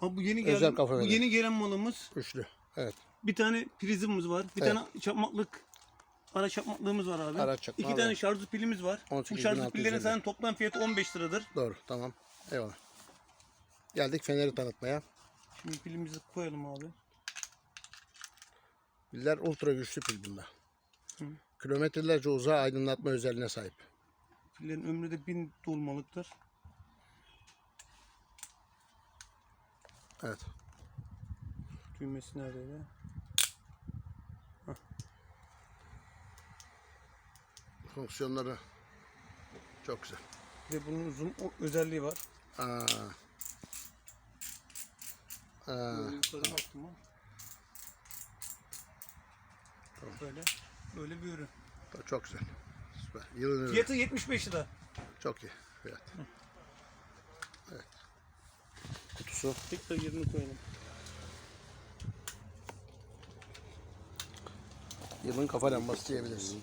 Abi bu yeni Özel gelen, kafa bu verir. yeni gelen malımız. Üçlü. Evet. Bir tane prizimiz var. Bir Evet. tane çakmaklık ara çakmaklığımız var abi. Ara çakmağı İki tane var. şarjlı pilimiz var. Bu 18.650. şarjlı pillerin zaten toplam fiyatı 15 liradır. Doğru. Tamam. Eyvallah. Geldik feneri tanıtmaya. Şimdi pilimizi koyalım abi. Piller ultra güçlü pil bunlar. Hı. Kilometrelerce uzağa aydınlatma özelliğine sahip. Pillerin ömrü de 1000 dolmalıktır. Evet. Düğmesi neredeydi? Fonksiyonları çok güzel. Ve bunun zoom özelliği var. Aa. Aa. Böyle yukarı baktım ha. Böyle. Böyle bir ürün. Çok güzel. Süper. Yılın ürünü. Fiyatı 75 lira. Çok iyi fiyat. Evet. Kutusu. Tekrar yerini koyalım. Yılın kafa lambası diyebiliriz.